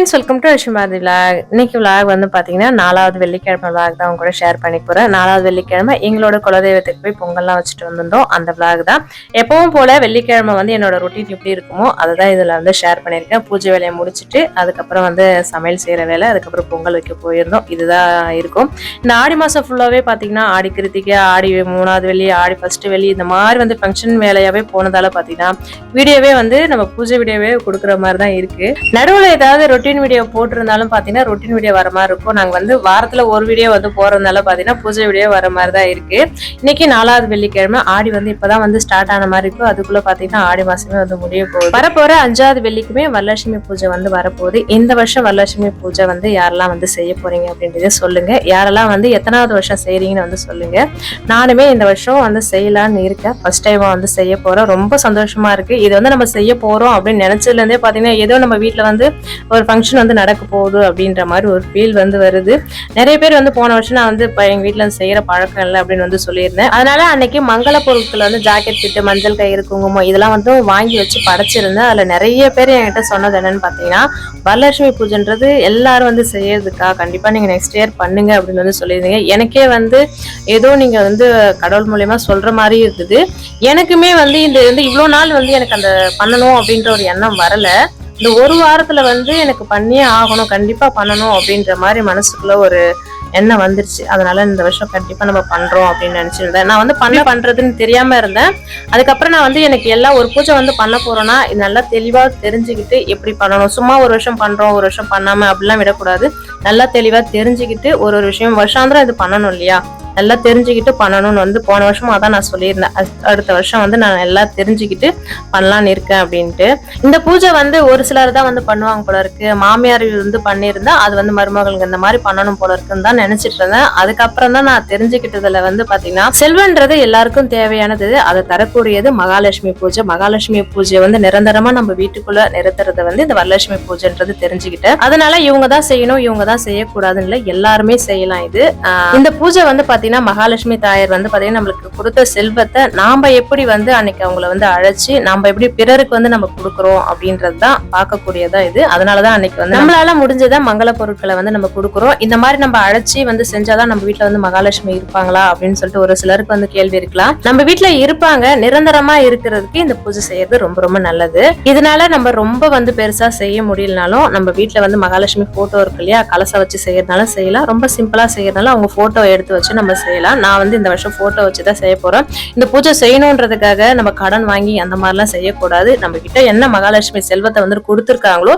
Friends welcome to Ashimathi vlog இன்னைக்கு vlog வந்து பார்த்தீங்கன்னா நாலாவது வெள்ளிக்கிழமை விலாக் தான் உங்க கூட ஷேர் பண்ணி போகிறேன் நாலாவது வெள்ளிக்கிழமை எங்களோட குலதெய்வத்துக்கு போய் பொங்கல்லாம் வச்சுட்டு வந்திருந்தோம். அந்த விலாக் தான். எப்பவும் போல வெள்ளிக்கிழமை வந்து என்னோட ரொட்டீன் எப்படி இருக்குமோ அதை தான் இதில் வந்து ஷேர் பண்ணியிருக்கேன். பூஜை வேலையை முடிச்சுட்டு அதுக்கப்புறம் வந்து சமையல் செய்கிற வேலை அதுக்கப்புறம் பொங்கல் வைக்க போயிருந்தோம். இதுதான் இருக்கும். இந்த ஆடி மாதம் ஃபுல்லாகவே பார்த்தீங்கன்னா ஆடி கிருத்திகை ஆடி மூணாவது வெள்ளி ஆடி ஃபர்ஸ்ட் வெள்ளி இந்த மாதிரி வந்து ஃபங்க்ஷன் வேலையாகவே போனதால பார்த்தீங்கன்னா வீடியோவே வந்து நம்ம பூஜை வீடியோவே கொடுக்குற மாதிரி தான் இருக்கு. நடுவில் ஏதாவது ரொட்டீன் வீடியோ போட்டிருந்தாலும் பார்த்தீங்கன்னா ரொட்டீன் வீடியோ வர மாதிரி இருக்கும். நாங்கள் வந்து வாரத்தில் ஒரு வீடியோ வந்து போகிறதுனால பார்த்தீங்கன்னா பூஜை வீடியோ வர மாதிரி தான் இருக்குது இன்னைக்கு நாலாவது வெள்ளிக்கிழமை ஆடி வந்து இப்போதான் வந்து ஸ்டார்ட் ஆன மாதிரி இருக்கும் அதுக்குள்ளே பார்த்தீங்கன்னா ஆடி மாதமே வந்து முடிய போகுது. வரப்போகிற அஞ்சாவது வெள்ளிக்குமே வரலட்சுமி பூஜை வந்து வரப்போகுது. இந்த வருஷம் வரலட்சுமி பூஜை வந்து யாரெல்லாம் வந்து செய்ய போகிறீங்க அப்படின்றத சொல்லுங்கள் யாரெல்லாம் வந்து எத்தனாவது வருஷம் செய்கிறீங்கன்னு வந்து சொல்லுங்கள் நானுமே இந்த வருஷம் வந்து செய்யலான்னு இருக்கேன். ஃபர்ஸ்ட் டைம் வந்து செய்ய போகிறேன் ரொம்ப சந்தோஷமாக இருக்குது இது வந்து நம்ம செய்ய போகிறோம் அப்படின்னு நினச்சதுலேருந்தே பார்த்தீங்கன்னா ஏதோ நம்ம வீட்டில் வந்து ஒரு ஃபங்க்ஷன் ஃபங்க்ஷன் வந்து நடக்க போகுது அப்படின்ற மாதிரி ஒரு ஃபீல் வந்து வருது. நிறைய பேர் வந்து போன வருஷம் நான் வந்து இப்போ எங்கள் வீட்டில் செய்கிற பழக்கம் இல்லை அப்படின்னு வந்து சொல்லியிருந்தேன். அதனால அன்னைக்கு மங்கள பொருட்கள் வந்து ஜாக்கெட் கிட்டு மஞ்சள் கயிறு குங்குமம் இதெல்லாம் வந்து வாங்கி வச்சு படைச்சிருந்தேன். அதில் நிறைய பேர் என்கிட்ட சொன்னது என்னன்னு பார்த்தீங்கன்னா வரலட்சுமி பூஜைன்றது எல்லாரும் வந்து செய்யறதுக்கா கண்டிப்பாக நீங்கள் நெக்ஸ்ட் இயர் பண்ணுங்க அப்படின்னு வந்து சொல்லியிருந்தீங்க. எனக்கே வந்து ஏதோ நீங்கள் வந்து கடவுள் மூலயமா சொல்கிற மாதிரி இருக்குது எனக்குமே வந்து இந்த வந்து இவ்வளோ நாள் வந்து எனக்கு அந்த பண்ணணும் அப்படின்ற ஒரு எண்ணம் வரலை. இந்த ஒரு வாரத்துல வந்து எனக்கு பண்ணியே ஆகணும் கண்டிப்பா பண்ணணும் அப்படின்ற மாதிரி மனசுக்குள்ள ஒரு எண்ணம் வந்துருச்சு. அதனால இந்த வருஷம் கண்டிப்பா நம்ம பண்றோம் அப்படின்னு நினைச்சிருந்தேன் நான் வந்து பண்ண பண்றதுன்னு தெரியாம இருந்தேன். அதுக்கப்புறம் நான் வந்து எனக்கு எல்லாம் ஒரு பூஜை வந்து பண்ண போறேன்னா இது நல்லா தெளிவா தெரிஞ்சுக்கிட்டு எப்படி பண்ணணும்? சும்மா ஒரு வருஷம் பண்றோம் ஒரு வருஷம் பண்ணாம அப்படிலாம் விடக்கூடாது. நல்லா தெளிவா தெரிஞ்சுக்கிட்டு ஒரு ஒரு விஷயம் வருஷாந்திரம் இது பண்ணணும் இல்லையா? நல்லா தெரிஞ்சுக்கிட்டு பண்ணணும்னு வந்து போன வருஷம் அதான் நான் சொல்லியிருந்தேன். அடுத்த வருஷம் வந்து நான் நல்லா தெரிஞ்சுக்கிட்டு பண்ணலான்னு இருக்கேன் அப்படின்ட்டு. இந்த பூஜை வந்து ஒரு சிலர் தான் வந்து பண்ணுவாங்க போல இருக்கு. மாமியார் வந்து பண்ணியிருந்தா அது வந்து மருமகளுக்கு இந்த மாதிரி பண்ணணும் போல இருக்குன்னு தான் நினைச்சிட்டு இருந்தேன். அதுக்கப்புறம் தான் நான் தெரிஞ்சுக்கிட்டதுல வந்து பாத்தீங்கன்னா செல்வன்றது எல்லாருக்கும் தேவையானது அதை தரக்கூடியது மகாலட்சுமி பூஜை. மகாலட்சுமி பூஜை வந்து நிரந்தரமா நம்ம வீட்டுக்குள்ள நிறுத்துறது வந்து இந்த வரலட்சுமி பூஜைன்றது தெரிஞ்சுக்கிட்டேன். அதனால இவங்க தான் செய்யணும் இவங்க தான் செய்யக்கூடாதுன்னு இல்லை எல்லாருமே செய்யலாம் இது. ஆஹ் இந்த பூஜை வந்து பார்த்தீங்கன்னா மகாலட்சுமி தாயார் வந்து பார்த்தீங்கன்னா நம்மளுக்கு கொடுத்த செல்வத்தை நாம் எப்படி வந்து அன்னைக்கு அவங்கள வந்து அழைச்சி நம்ம எப்படி பிறருக்கு வந்து நம்ம கொடுக்குறோம் அப்படின்றது தான் பார்க்கக்கூடியதா இது. அதனாலதான் அன்னைக்கு வந்து நம்மளால முடிஞ்சதை மங்கள பொருட்களை வந்து நம்ம கொடுக்குறோம். இந்த மாதிரி நம்ம அழைச்சி வந்து செஞ்சாதான் நம்ம வீட்டில் வந்து மகாலட்சுமி இருப்பாங்களா அப்படின்னு சொல்லிட்டு ஒரு சிலருக்கு வந்து கேள்வி இருக்கலாம். நம்ம வீட்டில் இருப்பாங்க. நிரந்தரமா இருக்கிறதுக்கு இந்த பூஜை செய்யறது ரொம்ப ரொம்ப நல்லது. இதனால நம்ம ரொம்ப வந்து பெருசா செய்ய முடியலனாலும் நம்ம வீட்டில் வந்து மகாலட்சுமி போட்டோ இருக்கு இல்லையா? கலசம் வச்சு செய்யறதுனால செய்யலாம். ரொம்ப சிம்பிளா செய்யறதுனால அவங்க போட்டோ எடுத்து வச்சு நம்ம செய்யலாம். நான் வந்து இந்த வருஷம் போட்டோ வச்சு தான் செய்ய போறேன். இந்த பூஜை செய்யணுன்றதுக்காக நம்ம கடன் வாங்கி அந்த மாதிரிலாம் செய்யக்கூடாது. நம்ம கிட்ட என்ன மகாலட்சுமி செல்வத்தை வந்து கொடுத்துருக்காங்களோ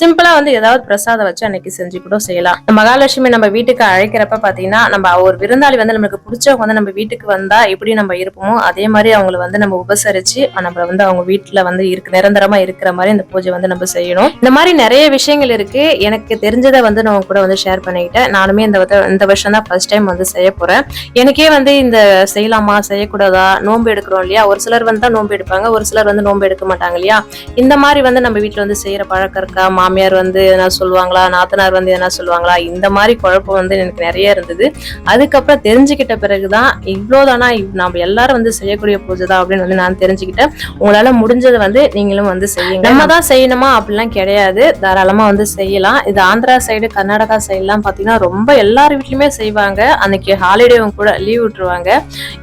சிம்பிளா வந்து ஏதாவது பிரசாதம் வச்சு அன்னைக்கு செஞ்சு கூட செய்யலாம். இந்த மகாலட்சுமி நம்ம வீட்டுக்கு அழைக்கிறப்ப பாத்தீங்கன்னா நம்ம ஒரு விருந்தாளி வந்து நம்மளுக்கு பிடிச்சவங்க வந்து நம்ம வீட்டுக்கு வந்தா எப்படி நம்ம இருப்போமோ அதே மாதிரி அவங்கள வந்து நம்ம உபசரிச்சு நம்மள வந்து அவங்க வீட்டுல வந்து இருக்கு நிரந்தரமா இருக்கிற மாதிரி இந்த பூஜை வந்து நம்ம செய்யணும். இந்த மாதிரி நிறைய விஷயங்கள் இருக்கு. எனக்கு தெரிஞ்சதை வந்து நான் கூட வந்து ஷேர் பண்ணிக்கிட்டேன். நானுமே இந்த இந்த வருஷம் தான் ஃபர்ஸ்ட் டைம் வந்து செய்ய போறேன். எனக்கே வந்து இந்த செய்யலாமா செய்யக்கூடாதா நோன்பு எடுக்கிறோம் இல்லையா? ஒரு சிலர் வந்து தான் நோன்பு எடுப்பாங்க ஒரு சிலர் வந்து நோன்பு எடுக்க மாட்டாங்க இல்லையா? இந்த மாதிரி வந்து நம்ம வீட்டில் வந்து செய்யற பழக்கம் இருக்கா? மாமியார் வந்து எதனா சொல்லுவாங்களா? நாத்தனார் வந்து எதனா சொல்லுவாங்களா? இந்த மாதிரி குழப்பம் வந்து எனக்கு நிறைய இருந்தது. அதுக்கப்புறம் தெரிஞ்சுக்கிட்ட பிறகுதான் இவ்வளோதானா நம்ம எல்லாரும் வந்து செய்யக்கூடிய பூஜை தான் அப்படின்னு வந்து நான் தெரிஞ்சுக்கிட்டேன். உங்களால முடிஞ்சதை வந்து நீங்களும் வந்து செய்யுங்க. நம்ம தான் செய்யணுமா? அப்படிலாம் கிடையாது. தாராளமா வந்து செய்யலாம். இது ஆந்திரா சைடு கர்நாடகா சைடுலாம் பாத்தீங்கன்னா ரொம்ப எல்லார் வீட்லயுமே செய்வாங்க. அன்னைக்கு ஹாலிடேவும் கூட லீவ் விட்டுருவாங்க.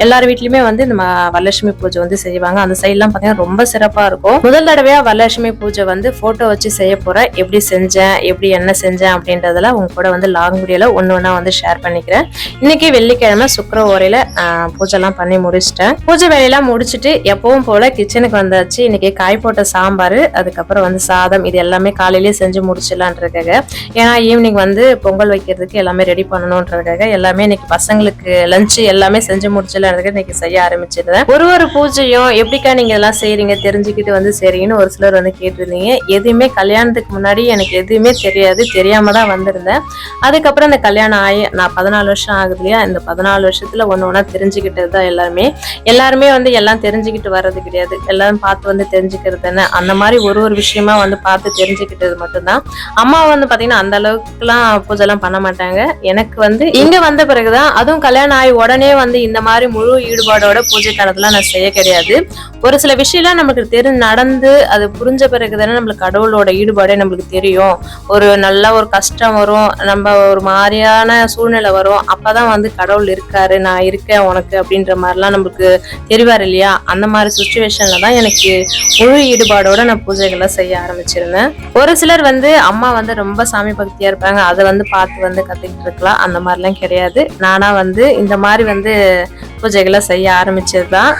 எல்லார் வீட்லயுமே வந்து இந்த வரலட்சுமி பூஜை வந்து செய்வாங்க. அந்த சைட்லாம் பாத்தீங்கன்னா ரொம்ப சிறப்பா இருக்கும். முதல் தடவையா வரலட்சுமி பூஜை வந்து போட்டோ வச்சு செய்ய போகிறேன் எப்படி செஞ்சேன் எப்படி என்ன செஞ்சேன் அப்படின்றதுல உங்க கூட வந்து லாங் வீடியோல ஒன்று ஒன்றா வந்து ஷேர் பண்ணிக்கிறேன். இன்னைக்கு வெள்ளிக்கிழமை சுக்கர ஓரையில பூஜைலாம் பண்ணி முடிச்சிட்டேன். பூஜை வேலையெல்லாம் முடிச்சுட்டு எப்பவும் போல கிச்சனுக்கு வந்தாச்சு. இன்னைக்கு காய் போட்ட சாம்பார் அதுக்கப்புறம் வந்து சாதம் இது எல்லாமே காலையிலேயே செஞ்சு முடிச்சிடலான்றதுக்காக ஏன்னா ஈவினிங் வந்து பொங்கல் வைக்கிறதுக்கு எல்லாமே ரெடி பண்ணணுன்றதுக்காக எல்லாமே இன்னைக்கு பசங்களுக்கு லஞ்ச் எல்லாமே செஞ்சு முடிச்சிடலான்றதுக்கு இன்னைக்கு செய்ய ஆரம்பிச்சிருந்தேன். ஒரு ஒரு பூஜையும் எப்படிக்கா நீங்க இதெல்லாம் செய்யறீங்க தெரிஞ்சுக்கிட்டு வந்து செய்றீங்கன்னு ஒரு சிலர் வந்து கேட்டிருந்தீங்க. எதுவுமே கல்யாணத்துக்கு முன்னாடி எனக்கு எதுவுமே தெரியாது தெரியாம தான் வந்திருந்தேன். அதுக்கப்புறம் இந்த கல்யாணம் ஆகி நான் பதினாலு வருஷம் ஆகுது இல்லையா? இந்த பதினாலு வருஷத்துல ஒன்று ஒன்றா தெரிஞ்சுக்கிட்டது தான் எல்லாருமே. எல்லாருமே வந்து எல்லாம் தெரிஞ்சுக்கிட்டு வர்றது கிடையாது. எல்லாரும் பார்த்து வந்து தெரிஞ்சுக்கிறது தானே? அந்த மாதிரி ஒரு ஒரு விஷயமா வந்து பார்த்து தெரிஞ்சுக்கிட்டது மட்டும்தான். அம்மா வந்து பாத்தீங்கன்னா அந்த அளவுக்குலாம் பூஜைலாம் பண்ண மாட்டாங்க. எனக்கு வந்து இங்க வந்த பிறகுதான் அதுவும் கல்யாணம் ஆகி உடனே வந்து இந்த மாதிரி முழு ஈடுபாடோட பூஜை காலத்தில் நான் செய்ய கிடையாது. ஒரு சில விஷயம்லாம் நமக்கு தெரிஞ்சு நடந்து அது புரிஞ்ச பிறகு தானே நம்மளுக்கு கடவுளோட ஈடுபாடே நம்மளுக்கு தெரியும். ஒரு நல்ல ஒரு கஷ்டம் வரும் நம்ம ஒரு மாதிரியான சூழ்நிலை வரும் அப்போதான் வந்து கடவுள் இருக்காரு நான் இருக்கேன் உனக்கு அப்படின்ற மாதிரிலாம் நம்மளுக்கு தெரிவார் இல்லையா? அந்த மாதிரி சுச்சுவேஷனில் தான் எனக்கு முழு ஈடுபாடோட நான் பூஜைகளை செய்ய ஆரம்பிச்சிருந்தேன். ஒரு சிலர் வந்து அம்மா வந்து ரொம்ப சாமி பக்தியாக இருப்பாங்க அதை வந்து பார்த்து வந்து கற்றுக்கிட்டு இருக்கலாம் அந்த மாதிரிலாம் கிடையாது. நானாக வந்து வந்து இந்த மாதிரி வந்து பூஜைகளை செய்ய ஆரம்பிச்சது தான்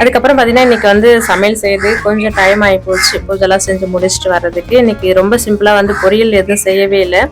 அதுக்கப்புறம் பார்த்தீங்கன்னா இன்னைக்கு வந்து சமையல் செய்து கொஞ்சம் டைம் ஆகி போச்சு. பூஜைலாம் செஞ்சு முடிச்சுட்டு வர்றதுக்கு. இன்னைக்கு ரொம்ப சிம்பிளாக வந்து பொரியல் எதுவும் செய்யவே இல்லை.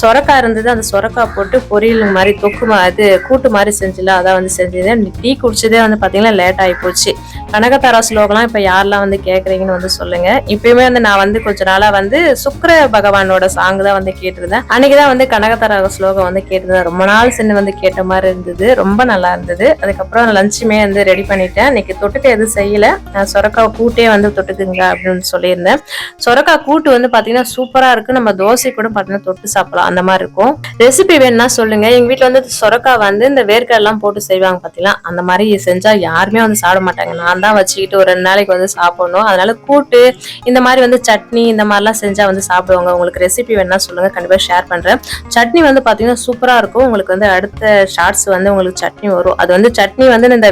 சொரக்காய் இருந்தது அந்த சொரக்காய் போட்டு பொரியல் மாதிரி தொக்கு அது கூட்டு மாதிரி செஞ்சுல அதான் வந்து செஞ்சது. டீ குடிச்சதே வந்து பார்த்தீங்கன்னா லேட் ஆகி போச்சு. கனகதாரா ஸ்லோகம்லாம் இப்போ யாரெல்லாம் வந்து கேட்குறீங்கன்னு வந்து சொல்லுங்க. இப்பயுமே வந்து நான் வந்து கொஞ்ச நாளாக வந்து சுக்கர பகவானோட சாங் தான் வந்து கேட்டிருந்தேன். அன்னைக்கு தான் வந்து கனகதாரா ஸ்லோகம் வந்து கேட்டிருந்தேன். ரொம்ப நாள் சென்று வந்து கேட்ட மாதிரி இருந்தது. ரொம்ப நல்லா இருந்தது. அதுக்கப்புறம் லஞ்சுமே வந்து ரெடி பண்ணிட்டேன். இன்னைக்கு தொட்டுக்க எதுவும் செய்யல. நான் சொரக்காய் கூட்டே வந்து தொட்டுக்குங்க அப்படின்னு சொல்லியிருந்தேன். சொரக்காய் கூட்டு வந்து பார்த்தீங்கன்னா சூப்பராக இருக்கு. நம்ம தோசை கூட பார்த்தீங்கன்னா தொட்டு சாப்பிடலாம். அந்த மாதிரி இருக்கும். ரெசிபி வேணும்னா சொல்லுங்க. எங்க வீட்டில் வந்து சொரக்காய் வந்து இந்த வேர்க்கடலாம் போட்டு செய்வாங்க பார்த்தீங்களா அந்த மாதிரி செஞ்சா யாருமே வந்து சாப்பிட மாட்டாங்க. நான் தான் வச்சுக்கிட்டு ஒரு ரெண்டு நாளைக்கு வந்து சாப்பிடணும். அதனால கூட்டு இந்த மாதிரி வந்து சட்னி இந்த மாதிரிலாம் செஞ்சா வந்து சாப்பிடுவாங்க. உங்களுக்கு ரெசிபி வேணா சொல்லுங்க. கண்டிப்பா ஷேர் பண்றேன். சட்னி வந்து பாத்தீங்கன்னா சூப்பரா இருக்கும். உங்களுக்கு வந்து அடுத்த ஷார்ட்ஸ் வந்து உங்களுக்கு சட்னி வரும். அது வந்து சட்னி வந்து இந்த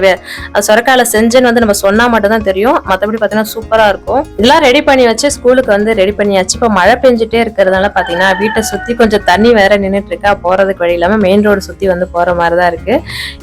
சொரக்கால சொரக்காயில செஞ்சுன்னு வந்து நம்ம சொன்னா மட்டும் தான் தெரியும். மற்றபடி பார்த்தீங்கன்னா சூப்பரா இருக்கும். இதெல்லாம் ரெடி பண்ணி வச்சு ஸ்கூலுக்கு வந்து ரெடி பண்ணியாச்சு. இப்போ மழை பெஞ்சிட்டே இருக்கிறதுனால பார்த்தீங்கன்னா வீட்டை சுற்றி கொஞ்சம் தண்ணி வேற நின்றுட்டு இருக்கா போறதுக்கு வழி இல்லாமல் மெயின் ரோடு சுற்றி வந்து போற மாதிரி தான் இருக்கு.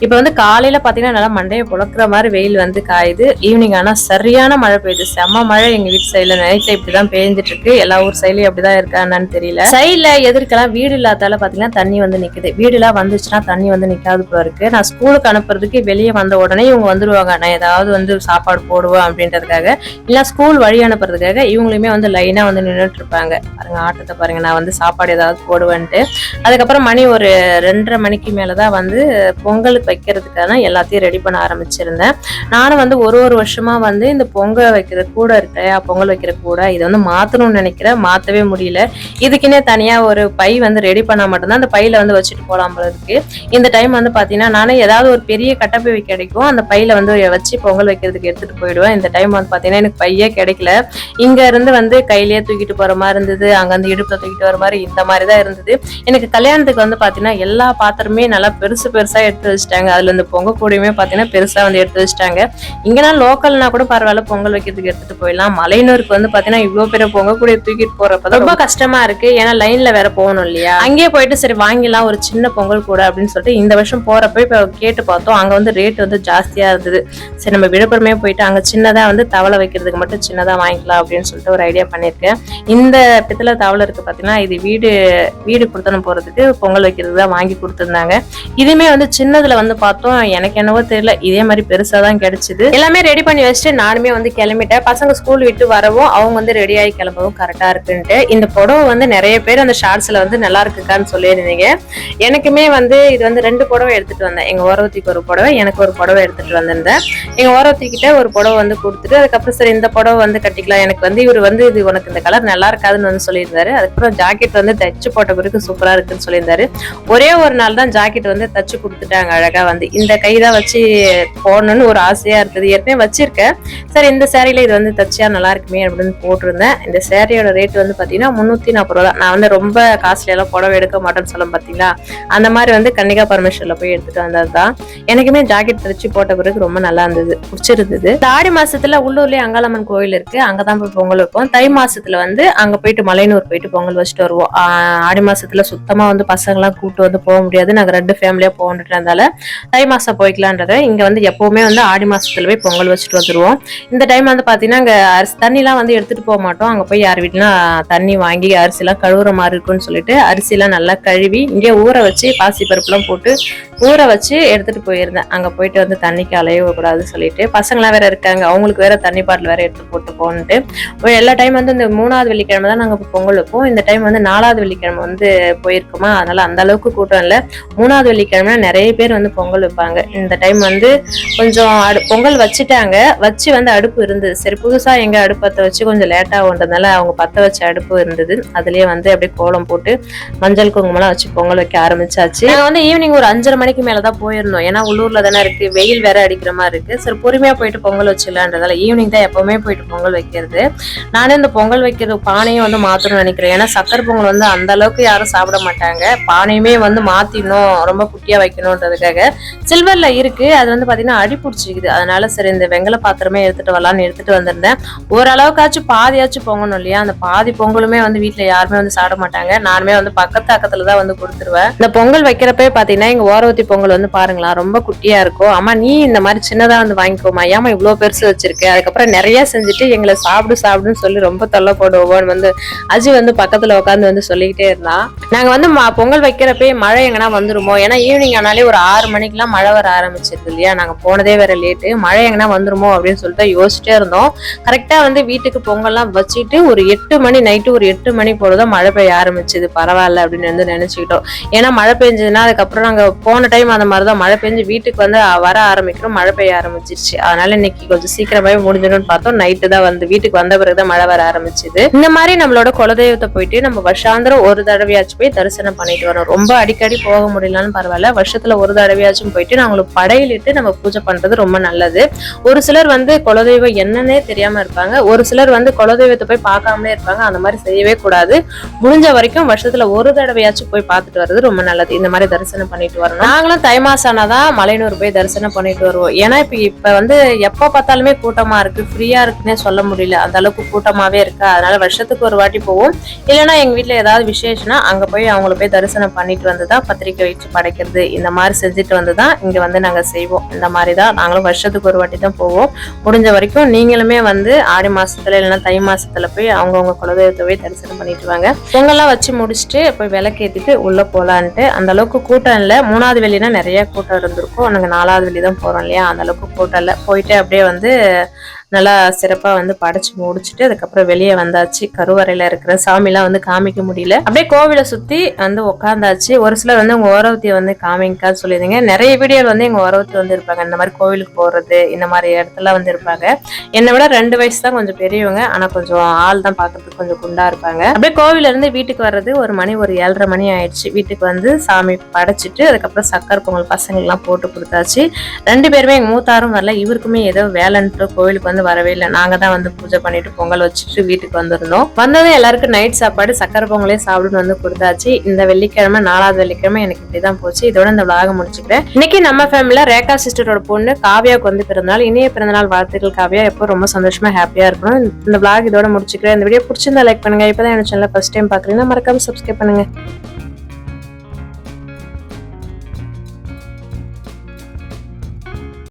இப்போ வந்து காலையில பார்த்தீங்கன்னா நல்லா மண்டையை புழக்கிற மாதிரி வெயில் வந்து காயுது. ஈவினிங் ஆனால் சரியான மழை பெய்யுது. செம்ம மழை எங்க வீட்டு சைடில் நைட்ல இப்படிதான் பெய்ஞ்சிட்டு இருக்கு எல்லா ஊர் சைட்லயும் அப்படிதான் இருக்கா என்னன்னு தெரியல. சைடில் எதிர்க்கலாம் வீடு இல்லாதால பார்த்தீங்கன்னா தண்ணி வந்து நிற்குது வீடுலாம் வந்துச்சுன்னா தண்ணி வந்து நிற்காது போல இருக்கு. நான் ஸ்கூலுக்கு அனுப்புறதுக்கு வெளியே வந்த உடனே இவங்க வந்துடுவாங்க நான் ஏதாவது வந்து சாப்பாடு போடுவேன் அப்படின்றதுக்காக இல்லை ஸ்கூல் வழி அனுப்புறதுக்காக இவங்களுமே வந்து லைனாக வந்து நின்றுட்டு இருப்பாங்க பாருங்க ஆட்டத்தை பாருங்க. நான் வந்து சாப்பாடு ஏதாவது போடுவேன்ட்டு. அதுக்கப்புறம் மணி ஒரு ரெண்டரை மணிக்கு மேலே தான் வந்து பொங்கலுக்கு வைக்கிறதுக்கான எல்லாத்தையும் ரெடி பண்ண ஆரம்பிச்சிருந்தேன். நானும் வந்து ஒரு ஒரு வருஷமா வந்து இந்த பொங்கல் வைக்கிற கூட இருக்கையா பொங்கல் வைக்கிற கூட இதை வந்து மாற்றணும்னு நினைக்கிறேன். மாற்றவே முடியல. இதுக்குன்னே தனியாக ஒரு பை வந்து ரெடி பண்ணால் மட்டும்தான் அந்த பையில வந்து வச்சுட்டு போகலாம் போல இருக்கு. இந்த டைம் வந்து பார்த்தீங்கன்னா நானும் ஏதாவது ஒரு பெரிய கட்டப்பை கிடைக்கும். அந்த பையில வந்து வச்சு பொங்கல் வைக்கிறதுக்கு எடுத்துட்டு போயிடுவேன். இந்த டைம் வந்து பாத்தீங்கன்னா எனக்கு பையே கிடைக்கல. இங்க இருந்து வந்து கையிலேயே தூக்கிட்டு போற மாதிரி இருந்தது. அங்க வந்து இடுப்புல தூக்கிட்டு வர மாதிரி இந்த மாதிரி தான் இருந்தது. எனக்கு கல்யாணத்துக்கு வந்து பாத்தீங்கன்னா எல்லா பாத்திரமே நல்லா பெருசு பெருசா எடுத்து வச்சுட்டாங்க. அதுல இந்த பொங்க கூடையுமே பாத்தீங்கன்னா பெருசா வந்து எடுத்து வச்சுட்டாங்க. இங்கன்னா லோக்கல்னா கூட பரவாயில்ல பொங்கல் வைக்கிறதுக்கு எடுத்துட்டு போயிடலாம். மலையனூருக்கு வந்து பாத்தீங்கன்னா இவ்வளவு பெரிய பொங்க கூடைய தூக்கிட்டு போறப்ப ரொம்ப கஷ்டமா இருக்கு. ஏன்னா லைன்ல வேற போகணும் இல்லையா? அங்கேயே போயிட்டு சரி வாங்கிடலாம் ஒரு சின்ன பொங்கல் கூட அப்படின்னு சொல்லிட்டு இந்த வருஷம் போறப்ப இப்ப கேட்டு பார்த்தோம். அங்க வந்து ரேட் வந்து ஜாஸ்தியாக இருந்தது. சரி நம்ம விழுப்புரமே போயிட்டு அங்கே சின்னதாக வந்து தவளை வைக்கிறதுக்கு மட்டும் சின்னதாக வாங்கிக்கலாம் அப்படின்னு சொல்லிட்டு ஒரு ஐடியா பண்ணியிருக்கேன். இந்த பித்தளை தவளை இருக்கு பார்த்தீங்கன்னா இது வீடு வீடு கொடுத்தனம் போகிறதுக்கு பொங்கல் வைக்கிறதுக்கு தான் வாங்கி கொடுத்துருந்தாங்க. இதுவுமே வந்து சின்னதில் வந்து பார்த்தோம். எனக்கு என்னவோ தெரியல. இதே மாதிரி பெருசாக தான் கிடைச்சிது. எல்லாமே ரெடி பண்ணி வச்சுட்டு நானுமே வந்து கிளம்பிட்டேன். பசங்க ஸ்கூல் விட்டு வரவும் அவங்க வந்து ரெடியாகி கிளம்பவும் கரெக்டாக இருக்குன்ட்டு. இந்த புடவை வந்து நிறைய பேர் அந்த ஷார்ட்ஸில் வந்து நல்லா இருக்குக்கான்னு சொல்லியிருந்தீங்க. எனக்குமே வந்து இது வந்து ரெண்டு புடவை எடுத்துகிட்டு வந்தேன். எங்கள் ஓரவத்திக்கு ஒரு புடவை எனக்கு ஒரு புடவை எடுத்துட்டு வந்திருந்தேன். எங்க ஓரத்திக்கிட்ட ஒரு புடவை வந்து கொடுத்துட்டு அதுக்கப்புறம் சரி இந்த புடவை வந்து கட்டிக்கலாம். எனக்கு வந்து இவர் வந்து இது உனக்கு இந்த கலர் நல்லா இருக்காதுன்னு வந்து சொல்லியிருந்தாரு. அதுக்கப்புறம் ஜாக்கெட் வந்து தச்சு போட்ட பிறகு சூப்பரா இருக்குன்னு சொல்லியிருந்தாரு. ஒரே ஒரு நாள் தான் ஜாக்கெட் வந்து தச்சு கொடுத்துட்டாங்க அழகா வந்து. இந்த கை தான் வச்சு போடணும்னு ஒரு ஆசையா இருக்குது. ஏற்கனவே வச்சிருக்கேன். சரி இந்த சேரீல இது வந்து தச்சியா நல்லா இருக்குமே அப்படின்னு போட்டிருந்தேன். இந்த சேரீயோட ரேட் வந்து பாத்தீங்கன்னா முன்னூத்தி நாற்பது ரூபா நான் வந்து ரொம்ப காஸ்ட்லி எல்லாம் புடவை எடுக்க மாட்டேன்னு சொல்ல பாத்தீங்களா? அந்த மாதிரி வந்து கன்னிகா பரமேஸ்வரில் போய் எடுத்துட்டு வந்தது தான் எனக்குமே ஜாக்கெட் தச்சு போட்ட பிறகு ரொம்ப நல்லா இருந்தது பிடிச்சிருந்தது. ஆடி மாசத்துல உள்ளூர்லயே அங்காளம்மன் கோயில் இருக்கு அங்கதான் போய் பொங்கல் வைப்போம். தை மாசத்துல வந்து அங்க போயிட்டு மலையனூர் போயிட்டு பொங்கல் வச்சுட்டு வருவோம். ஆடி மாசத்துல சுத்தமா வந்து பசங்களாம் கூப்பிட்டு வந்து போக முடியாது. நாங்க ரெண்டு ஃபேமிலியா போகன்றதால தை மாசம் போய்க்கலான்றத இங்க வந்து எப்பவுமே வந்து ஆடி மாசத்துல போய் பொங்கல் வச்சுட்டு வந்துருவோம். இந்த டைம் வந்து பாத்தீங்கன்னா அங்க அரிசி தண்ணிலாம் வந்து எடுத்துட்டு போக மாட்டோம். அங்க போய் யார் வீட்டுலாம் தண்ணி வாங்கி அரிசி எல்லாம் கழுவுற மாதிரி இருக்கும்னு சொல்லிட்டு அரிசி எல்லாம் நல்லா கழுவி இங்கே ஊற வச்சு பாசி பருப்புலாம் போட்டு ஊற வச்சு எடுத்துட்டு போயிருந்தேன். அங்க போயிட்டு வந்து தண்ணிக்கு அலைய கூடாதுன்னு சொல்லிட்டு. பசங்களாம் வேற இருக்காங்க. அவங்களுக்கு வேற தண்ணி பாட்டில் வேற எடுத்து போட்டு போன்ட்டு எல்லா டைம் வந்து இந்த மூணாவது வெள்ளிக்கிழமை தான் நாங்க பொங்கல் வைப்போம். இந்த டைம் வந்து நாலாவது வெள்ளிக்கிழமை வந்து போயிருக்கோமா? அதனால அந்த அளவுக்கு கூட்டம் இல்லை. மூணாவது வெள்ளிக்கிழமை நிறைய பேர் வந்து பொங்கல் வைப்பாங்க. இந்த டைம் வந்து கொஞ்சம் அடு பொங்கல் வச்சுட்டாங்க. வச்சு வந்து அடுப்பு இருந்தது. சரி புதுசா எங்க அடுப்பு வச்சு கொஞ்சம் லேட்டாகுன்றதுனால அவங்க பத்த வச்ச அடுப்பு இருந்தது. அதுலயே வந்து அப்படியே கோலம் போட்டு மஞ்சள் குங்குமம்லாம் வச்சு பொங்கல் வைக்க ஆரம்பிச்சாச்சு. நாங்க வந்து ஈவினிங் ஒரு அஞ்சரை மணி மணிக்கு மேல தான் போயிருந்தோம் ஏன்னா உள்ளூர்ல தானே இருக்கு. வெயில் வேற அடிக்கிற மாதிரி இருக்கு. சரி பொறுமையா போயிட்டு பொங்கல் வச்சிடலான்றதால ஈவினிங் தான் எப்பவுமே போயிட்டு பொங்கல் வைக்கிறது. நானே இந்த பொங்கல் வைக்கிறது பானையும் வந்து மாத்தணும்னு நினைக்கிறேன். ஏன்னா சக்கரை பொங்கல் வந்து அந்த அளவுக்கு யாரும் சாப்பிட மாட்டாங்க. பானையுமே வந்து மாத்திடணும். ரொம்ப குட்டியா வைக்கணுன்றதுக்காக. சில்வர்ல இருக்கு. அது வந்து பாத்தீங்கன்னா அடி பிடிச்சிக்குது. அதனால சரி இந்த வெங்கல பாத்திரமே எடுத்துட்டு வரலாம்னு எடுத்துட்டு வந்திருந்தேன். ஓரளவுக்காச்சும் பாதியாச்சும் பொங்கணும் இல்லையா? அந்த பாதி பொங்கலுமே வந்து வீட்டில் யாருமே வந்து சாப்பிட மாட்டாங்க. நானுமே வந்து பக்கத்து அக்கத்துல தான் வந்து கொடுத்துருவேன். இந்த பொங்கல் வைக்கிறப்ப பாத்தீங்கன்னா எங்க ஓரவத்தி பொங்கல் வந்து பாருங்களா ரொம்ப குட்டியா இருக்கும். அம்மா நீ இந்த மாதிரி சின்னதா வந்து வாங்கிக்கோமா? ஏமா இவ்வளவு பெருசு வச்சிருக்கு? அதுக்கப்புறம் நிறைய செஞ்சுட்டு எங்களை சாப்பிடு சாப்பிடுன்னு சொல்லி ரொம்ப தொல்லை போடுவோம்னு வந்து அஜி வந்து பக்கத்துல உட்காந்து வந்து சொல்லிக்கிட்டே இருந்தான் நாங்க வந்து பொங்கல் வைக்கிறப்பே மழை எங்கன்னா வந்துருமோ? ஏன்னா ஈவினிங் ஆனாலே ஒரு ஆறு மணிக்கெல்லாம் மழை வர ஆரம்பிச்சிருக்கு இல்லையா? நாங்க போனதே வேற லேட்டு மழை எங்கன்னா வந்துருமோ அப்படின்னு சொல்லிட்டு யோசிச்சிட்டே இருந்தோம். கரெக்டா வந்து வீட்டுக்கு பொங்கல்லாம் வச்சுட்டு ஒரு எட்டு மணி நைட்டு ஒரு எட்டு மணி போலதான் மழை பெய்ய ஆரம்பிச்சது. பரவாயில்ல அப்படின்னு வந்து நினைச்சுக்கிட்டோம். ஏன்னா மழை பெஞ்சதுன்னா அதுக்கப்புறம் நாங்க போன டைம் அந்த மாதிரி தான் மழை பெஞ்சு வீட்டுக்கு வந்து வர ஆரம்பிக்கிறோம் மழை பெய்ய ஆரம்பிச்சிருச்சு. அதனால இன்னைக்கு கொஞ்சம் சீக்கிரமாவே முடிஞ்சிடும்னு பார்த்தோம். நைட்டு தான் வந்து வீட்டுக்கு வந்த பிறகு தான் மழை வர ஆரம்பிச்சது. இந்த மாதிரி நம்மளோட குலதெய்வத்தை போயிட்டு நம்ம வருஷாந்திரம் ஒரு தடவையாச்சும் போய் தரிசனம் பண்ணிட்டு வரோம் ரொம்ப அடிக்கடி போக முடியலன்னு பரவாயில்ல. வருஷத்துல ஒரு தடவையாச்சும் போயிட்டு நம்மளுக்கு படையிலிட்டு நம்ம பூஜை பண்றது ரொம்ப நல்லது. ஒரு சிலர் வந்து குலதெய்வம் என்னன்னே தெரியாம இருப்பாங்க. ஒரு சிலர் வந்து குலதெய்வத்தை போய் பார்க்காமலே இருப்பாங்க. அந்த மாதிரி செய்யவே கூடாது. முடிஞ்ச வரைக்கும் வருஷத்துல ஒரு தடவையாச்சும் போய் பார்த்துட்டு வர்றது ரொம்ப நல்லது. இந்த மாதிரி தரிசனம் பண்ணிட்டு வரணும். நாங்களும் தை மாசம் தான் மலையனூர் போய் தரிசனம் பண்ணிட்டு வருவோம். ஏன்னா இப்ப இப்ப வந்து எப்ப பார்த்தாலுமே கூட்டமா இருக்கு. ஃப்ரீயா இருக்குன்னே சொல்ல முடியல. அந்த அளவுக்கு கூட்டமாவே இருக்கு. அதனால வருஷத்துக்கு ஒரு வாட்டி போவோம். இல்லைன்னா எங்க வீட்டில் ஏதாவது விசேஷம்னா அங்க போய் அவங்கள போய் தரிசனம் பண்ணிட்டு வந்து தான் பத்திரிக்கை வச்சு படைக்கிறது. இந்த மாதிரி செஞ்சுட்டு வந்து தான் இங்க வந்து நாங்க செய்வோம். இந்த மாதிரி தான் நாங்களும் வருஷத்துக்கு ஒரு வாட்டி தான் போவோம். முடிஞ்ச வரைக்கும் நீங்களுமே வந்து ஆடி மாசத்துல இல்லைன்னா தை மாசத்துல போய் அவங்கவுங்க குலதெய்வத்தை போய் தரிசனம் பண்ணிட்டு வாங்க. பொங்கல்லாம் வச்சு முடிச்சுட்டு போய் விளக்கேத்திட்டு உள்ள போலான்ட்டு. அந்த அளவுக்கு கூட்டம் இல்லை. மூணாவது வெளினா நிறைய கூட்டம் இருந்திருக்கும். நாங்கள் நாலாவது வெளி தான் போகிறோம் இல்லையா? அந்த அளவுக்கு கூட்டம் இல்லை. போயிட்டு அப்படியே வந்து நல்லா சிறப்பா வந்து படைச்சு முடிச்சுட்டு அதுக்கப்புறம் வெளியே வந்தாச்சு. கருவறையில இருக்கிற சாமிலாம் வந்து காமிக்க முடியல. அப்படியே கோவிலை சுத்தி வந்து உட்காந்தாச்சு ஒரு சிலர் வந்து உங்க ஓரவத்தியை வந்து காமிக்கா சொல்லியிருந்தீங்க. நிறைய வீடியோ வந்து எங்க ஓரவத்தி வந்து இருப்பாங்க. இந்த மாதிரி கோவிலுக்கு போறது இந்த மாதிரி இடத்துல வந்து இருப்பாங்க. என்னை விட ரெண்டு வயசு தான் கொஞ்சம் பெரியவங்க. ஆனா கொஞ்சம் ஆள் தான் பார்க்கறதுக்கு கொஞ்சம் குண்டா இருப்பாங்க. அப்படியே கோவில இருந்து வீட்டுக்கு வர்றது ஒரு மணி ஒரு ஏழரை மணி ஆயிடுச்சு. வீட்டுக்கு வந்து சாமி படைச்சிட்டு அதுக்கப்புறம் சக்கரை பொங்கல் பசங்களுக்குலாம் போட்டு கொடுத்தாச்சு. ரெண்டு பேருமே எங்க மூத்தாரும் வரல. இவருக்குமே ஏதோ வேலைன்ட்டு கோவிலுக்கு வந்து வரவே இல்லை. நாங்க தான் வந்து பூஜை பண்ணிட்டு பொங்கல் வச்சுட்டு வீட்டுக்கு வந்திருந்தோம். வந்ததும் எல்லாருக்கும் நைட் சாப்பாடு சக்கரை பொங்கலே சாப்பிடுன்னு வந்து கொடுத்தாச்சு. இந்த வெள்ளிக்கிழமை நாலாவது வெள்ளிக்கிழமை எனக்கு இப்படிதான் போச்சு. இதோட இந்த விளாக முடிச்சுக்கிறேன். இன்னைக்கு நம்ம ஃபேமிலில ரேகா சிஸ்டரோட பொண்ணு காவியாவுக்கு வந்து பிறந்தநாள். இனிய பிறந்தநாள் வாழ்த்துக்கள் காவியா. எப்போ ரொம்ப சந்தோஷமா ஹாப்பியா இருக்கணும். இந்த விளாக் இதோட முடிச்சுக்கிறேன். இந்த வீடியோ பிடிச்சிருந்தா லைக் பண்ணுங்க. இப்போதான் என்ன சேனல் ஃபர்ஸ்ட் டைம் பாக்குறீங்கன்னா மறக்காம சப்ஸ்கிரைப் பண்ணுங்க.